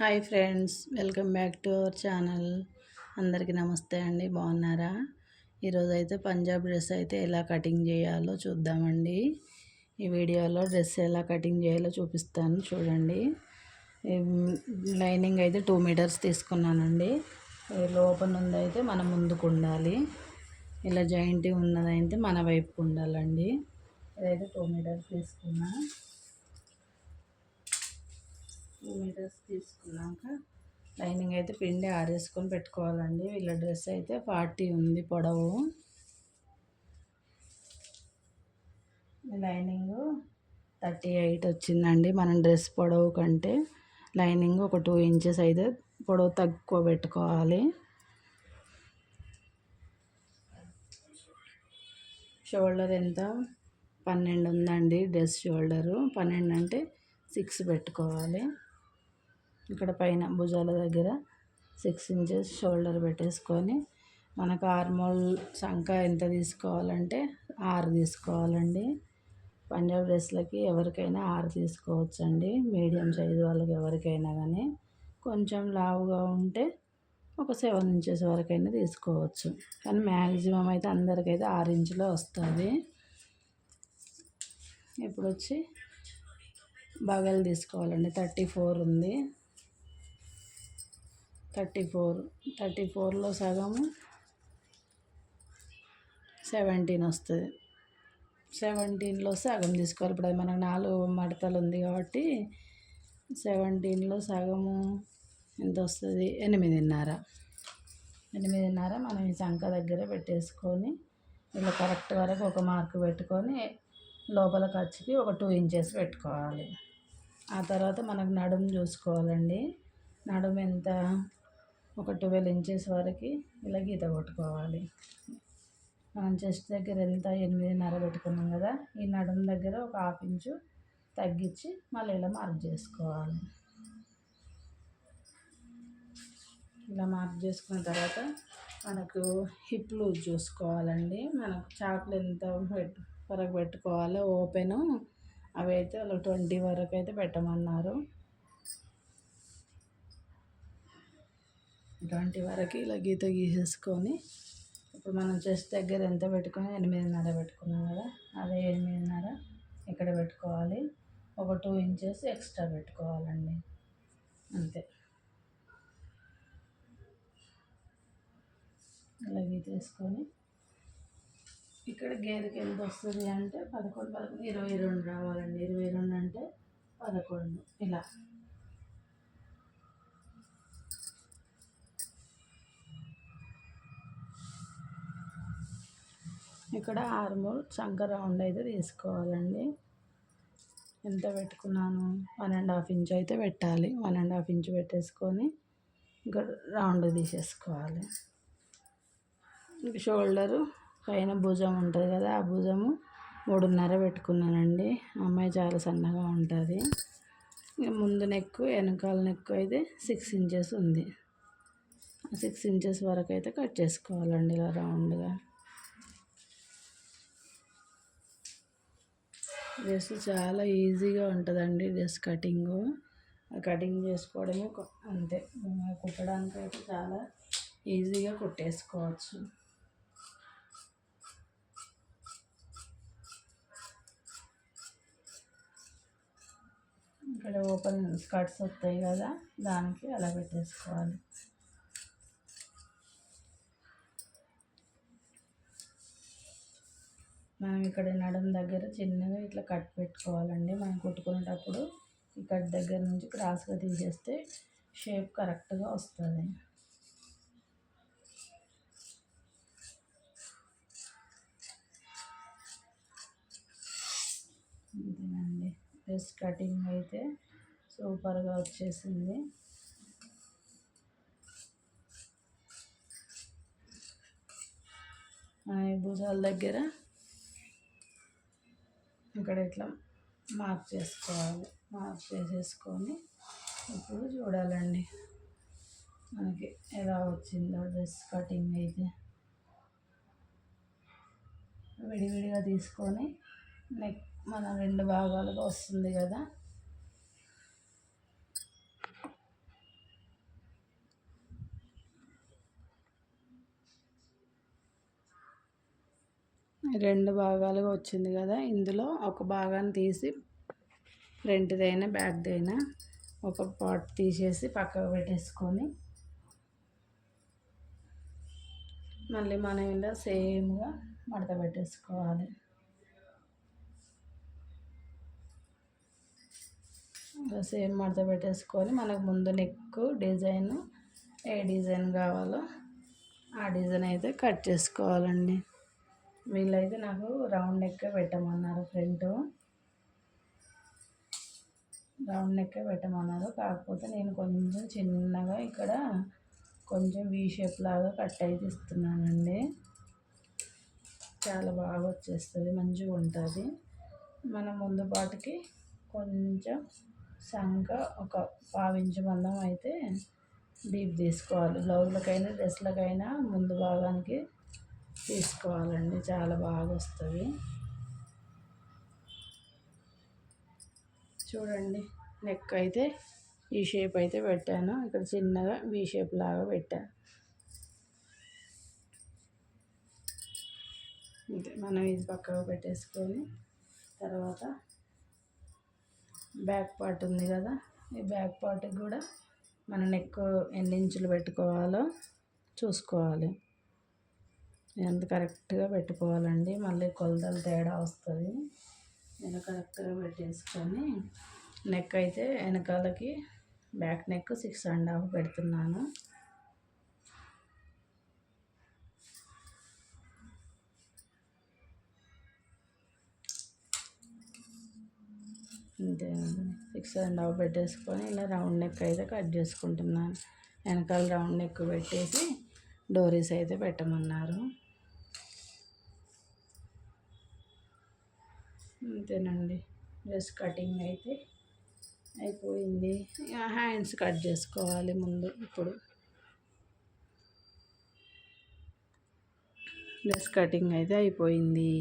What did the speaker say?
Hi friends welcome back to our channel. అందరికీ నమస్తే అండి బాగున్నారా? ఈరోజు అయితే పంజాబ్ డ్రెస్ అయితే ఎలా కటింగ్ చేయాలో చూద్దామండి. ఈ వీడియోలో డ్రెస్ ఎలా కటింగ్ చేయాలో చూపిస్తాను చూడండి. లైనింగ్ అయితే టూ మీటర్స్ తీసుకున్నానండి. లోపల నుండి అయితే మన ముందుకు ఉండాలి. ఇలా జాయింట్ ఉన్నదైతే మన వైపుకు ఉండాలండి. ఇదైతే టూ మీటర్స్ తీసుకున్నాను టూ మీటర్స్ తీసుకున్నాక లైనింగ్ అయితే పిండి ఆరేసుకొని పెట్టుకోవాలండి. వీళ్ళ డ్రెస్ అయితే ఫార్టీ ఉంది పొడవు. లైనింగ్ థర్టీ ఎయిట్ వచ్చిందండి. మనం డ్రెస్ పొడవు కంటే లైనింగ్ ఒక టూ ఇంచెస్ అయితే పొడవు తక్కువ పెట్టుకోవాలి. షోల్డర్ ఎంత? పన్నెండు ఉందండి డ్రెస్ షోల్డరు. పన్నెండు అంటే సిక్స్ పెట్టుకోవాలి. ఇక్కడ పైన భుజాల దగ్గర సిక్స్ ఇంచెస్ షోల్డర్ పెట్టేసుకొని మనకు ఆర్మోల్ సంఖ ఎంత తీసుకోవాలంటే ఆరు తీసుకోవాలండి. పంజాబ్ డ్రెస్లకి ఎవరికైనా ఆరు తీసుకోవచ్చండి. మీడియం సైజు వాళ్ళకి ఎవరికైనా కానీ కొంచెం లావుగా ఉంటే ఒక సెవెన్ ఇంచెస్ వరకైనా తీసుకోవచ్చు. కానీ మ్యాక్సిమం అయితే అందరికైతే ఆరు ఇంచులో వస్తుంది. ఇప్పుడు వచ్చి బగలు తీసుకోవాలండి. థర్టీ ఫోర్ ఉంది. థర్టీ ఫోర్ థర్టీ ఫోర్లో సగము సెవెంటీన్ వస్తుంది. సెవెంటీన్లో సగం తీసుకోవాలి. ఇప్పుడు అది మనకు నాలుగు మడతలు ఉంది కాబట్టి సెవెంటీన్లో సగము ఎంత వస్తుంది? ఎనిమిదిన్నర. ఎనిమిదిన్నర మనం ఈ సంఖ దగ్గర పెట్టేసుకొని ఇలా కరెక్ట్ వరకు ఒక మార్క్ పెట్టుకొని లోపల ఖర్చుకి ఒక టూ ఇంచెస్ పెట్టుకోవాలి. ఆ తర్వాత మనకు నడుము చూసుకోవాలండి. నడుము ఎంత? ఒక ట్వెల్వ్ ఇంచెస్ వరకు ఇలా గీత కొట్టుకోవాలి. మనం చెస్ట్ దగ్గర ఎంత? ఎనిమిదిన్నర పెట్టుకున్నాం కదా ఈ నడుము దగ్గర ఒక హాఫ్ ఇంచు తగ్గించి మళ్ళీ ఇలా మార్క్ చేసుకోవాలి. ఇలా మార్క్ చేసుకున్న తర్వాత మనకు హిప్ లూజ్ చూసుకోవాలండి. మనకు చాపలు ఎంత వరకు పెట్టుకోవాలి ఓపెను. అవి అయితే వాళ్ళు ట్వంటీ వరకు అయితే పెట్టమన్నారు. ఇలాంటి వరకు ఇలా గీత గీసేసుకొని ఇప్పుడు మనం చెస్ట్ దగ్గర ఎంత పెట్టుకుని ఎనిమిదిన్నర పెట్టుకున్నాం కదా అదే ఎనిమిదిన్నర ఇక్కడ పెట్టుకోవాలి. ఒక టూ ఇంచెస్ ఎక్స్ట్రా పెట్టుకోవాలండి. అంతే. ఇలా గీతేసుకొని ఇక్కడ గేదెకి ఎంత వస్తుంది అంటే పదకొండు పదకొండు ఇరవై రెండు రావాలండి. ఇరవై రెండు అంటే పదకొండు. ఇలా. ఇక్కడ ఆర్మోల్ చంక రౌండ్ అయితే తీసుకోవాలండి. ఎంత పెట్టుకున్నాను? వన్ అండ్ హాఫ్ ఇంచ్ అయితే పెట్టాలి. వన్ అండ్ హాఫ్ ఇంచ్ పెట్టేసుకొని ఇంకా రౌండ్ తీసేసుకోవాలి. షోల్డరు పైన భుజం ఉంటుంది కదా ఆ భుజము మూడున్నర పెట్టుకున్నానండి. అమ్మాయి చాలా సన్నగా ఉంటుంది. ముందు నెక్ వెనకాల నెక్ అయితే సిక్స్ ఇంచెస్ ఉంది. సిక్స్ ఇంచెస్ వరకు అయితే కట్ చేసుకోవాలండి ఇలా రౌండ్గా. డ్రెస్ చాలా ఈజీగా ఉంటుందండి డ్రెస్ కటింగు. కటింగ్ చేసుకోవడమే అంతే. కుట్టడానికి అయితే చాలా ఈజీగా కుట్టేసుకోవచ్చు. ఇక్కడ ఓపెన్ స్కర్ట్స్ వస్తాయి కదా దానికి అలా పెట్టేసుకోవాలి. మనం ఇక్కడ నడుం దగ్గర చిన్నగా ఇట్లా కట్ పెట్టుకోవాలండి. మనం కుట్టుకునేటప్పుడు ఈ కట్ దగ్గర నుంచి క్రాస్గా తీసేస్తే షేప్ కరెక్ట్గా వస్తుంది. అంతేనండి డ్రెస్ కటింగ్ అయితే సూపర్గా వచ్చేసింది. భుజాల దగ్గర ఇక్కడ ఇట్లా మార్క్ చేసుకోవాలి. మార్క్ చేసేసుకొని ఇప్పుడు చూడాలండి. మనకి ఎలా వచ్చిందో డ్రెస్ కటింగ్ అయితే. విడివిడిగా తీసుకొని నెక్ మన రెండు భాగాలుగా వస్తుంది కదా. రెండు భాగాలుగా వచ్చింది కదా. ఇందులో ఒక భాగాన్ని తీసి ఫ్రంట్దైనా బ్యాక్దైనా ఒక పార్ట్ తీసేసి పక్కకు పెట్టేసుకొని మళ్ళీ మనం ఇలా సేమ్గా మడత పెట్టేసుకోవాలి. ఇలా సేమ్ మడత పెట్టేసుకొని మనకు ముందు నెక్ డిజైన్ ఏ డిజైన్ కావాలో ఆ డిజైన్ అయితే కట్ చేసుకోవాలండి. వీళ్ళైతే నాకు రౌండ్ నెక్ పెట్టమన్నారు ఫ్రంట్. రౌండ్ నెక్ పెట్టమన్నారు. కాకపోతే నేను కొంచెం చిన్నగా ఇక్కడ కొంచెం వీ షేప్ లాగా కట్ అయితే ఇస్తున్నానండి. చాలా బాగా వచ్చేస్తుంది మంచిగా ఉంటుంది. మన ముందు పాటికి కొంచెం సంఖ ఒక పావించు మందం అయితే డీప్ తీసుకోవాలి. బ్లౌజ్లకైనా డ్రెస్లకైనా ముందు భాగానికి తీసుకోవాలండి చాలా బాగా వస్తుంది చూడండి నెక్ అయితే ఈ షేప్ అయితే పెట్టాను. ఇక్కడ చిన్నగా వీ షేప్ లాగా పెట్టాను అంతే మనం ఇది పక్కకు పెట్టేసుకొని తర్వాత బ్యాక్ పార్ట్ ఉంది కదా ఈ బ్యాక్ పార్ట్కి కూడా మన నెక్ ఎన్ని ఇంచులు పెట్టుకోవాలో చూసుకోవాలి. ఎంత కరెక్ట్గా పెట్టుకోవాలండి? మళ్ళీ కొలతలు తేడా వస్తుంది. నేను కరెక్ట్గా పెట్టేసుకొని నెక్ అయితే వెనకాలకి back neck six and half పెడుతున్నాను. అంతే సిక్స్ అండ్ హాఫ్ పెట్టేసుకొని ఇలా రౌండ్ నెక్ అయితే కట్ చేసుకుంటున్నాను. వెనకాల రౌండ్ నెక్ పెట్టేసి డోరీస్ అయితే పెట్టమన్నారు. అంతేనండి. డ్రెస్ కటింగ్ అయితే అయిపోయింది. హ్యాండ్స్ కట్ చేసుకోవాలి ముందు ఇప్పుడు. డ్రెస్ కటింగ్ అయితే అయిపోయింది.